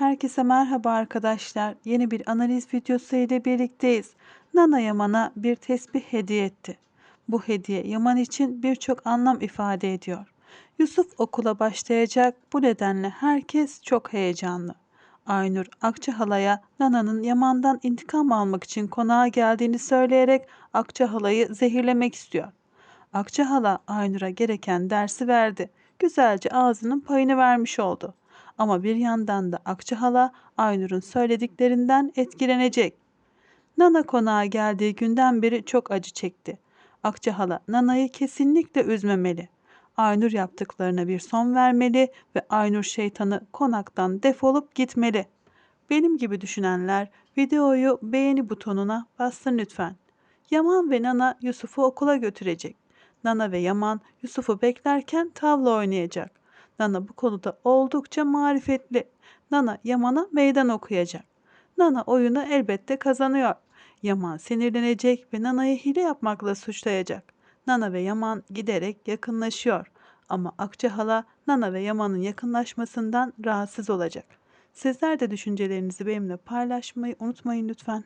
Herkese merhaba arkadaşlar. Yeni bir analiz videosu ile birlikteyiz. Nana Yaman'a bir tesbih hediye etti. Bu hediye Yaman için birçok anlam ifade ediyor. Yusuf okula başlayacak. Bu nedenle herkes çok heyecanlı. Aynur Akçahala'ya Nana'nın Yaman'dan intikam almak için konağa geldiğini söyleyerek Akçahala'yı zehirlemek istiyor. Akçahala Aynur'a gereken dersi verdi. Güzelce ağzının payını vermiş oldu. Ama bir yandan da Akçahala Aynur'un söylediklerinden etkilenecek. Nana konağa geldiği günden beri çok acı çekti. Akçahala Nana'yı kesinlikle üzmemeli. Aynur yaptıklarına bir son vermeli ve Aynur şeytanı konaktan defolup gitmeli. Benim gibi düşünenler videoyu beğeni butonuna bassın lütfen. Yaman ve Nana Yusuf'u okula götürecek. Nana ve Yaman Yusuf'u beklerken tavla oynayacak. Nana bu konuda oldukça marifetli. Nana Yaman'a meydan okuyacak. Nana oyunu elbette kazanıyor. Yaman sinirlenecek ve Nana'yı hile yapmakla suçlayacak. Nana ve Yaman giderek yakınlaşıyor. Ama Akçahala Nana ve Yaman'ın yakınlaşmasından rahatsız olacak. Sizler de düşüncelerinizi benimle paylaşmayı unutmayın lütfen.